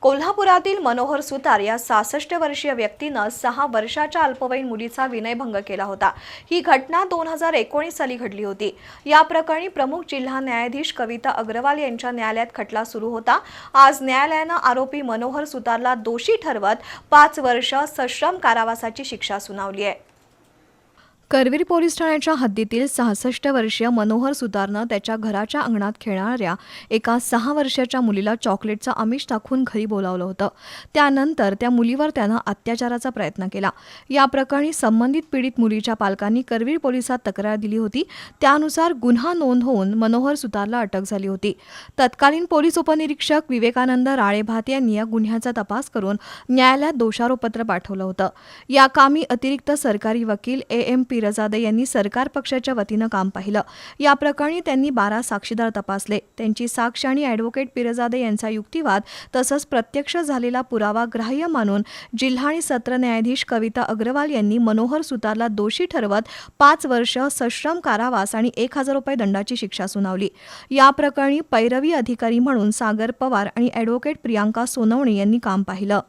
कोल्हापुरातील मनोहर सुतार या सहासष्ट वर्षीय व्यक्तीनं सहा वर्षाच्या अल्पवयीन मुलीचा विनयभंग केला होता. ही घटना दोन हजार एकोणीस साली घडली होती. या प्रकरणी प्रमुख जिल्हा न्यायाधीश कविता अग्रवाल यांच्या न्यायालयात खटला सुरू होता. आज न्यायालयानं आरोपी मनोहर सुतारला दोषी ठरवत पाच वर्ष सश्रम कारावासाची शिक्षा सुनावली आहे. करवीर पोलीस ठाण्याच्या हद्दीतील सहासष्ट वर्षीय मनोहर सुतारनं त्याच्या घराच्या अंगणात खेळणाऱ्या एका सहा वर्षाच्या मुलीला चॉकलेटचं आमिष दाखवून घरी बोलावलं होतं. त्यानंतर त्या मुलीवर त्यानं अत्याचाराचा प्रयत्न केला. या प्रकरणी संबंधित पीडित मुलीच्या पालकांनी करवीर पोलिसात तक्रार दिली होती. त्यानुसार गुन्हा नोंद होऊन मनोहर सुतारला अटक झाली होती. तत्कालीन पोलीस उपनिरीक्षक विवेकानंद राळेभात यांनी या गुन्ह्याचा तपास करून न्यायालयात दोषारोपत्र पाठवलं होतं. या कामी अतिरिक्त सरकारी वकील ए एम पी पिरजादे यांनी सरकार पक्षाच्या वतीनं काम पाहिलं. या प्रकरणी त्यांनी बारा साक्षीदार तपासले. त्यांची साक्ष आणि ॲडव्होकेट पिरजादे यांचा युक्तिवाद तसंच प्रत्यक्ष झालेला पुरावा ग्राह्य मानून जिल्हा आणि सत्र न्यायाधीश कविता अग्रवाल यांनी मनोहर सुतारला दोषी ठरवत पाच वर्ष सश्रम कारावास आणि एक हजार रुपये दंडाची शिक्षा सुनावली. या प्रकरणी पैरवी अधिकारी म्हणून सागर पवार आणि ॲडव्होकेट प्रियांका सोनवणे यांनी काम पाहिलं.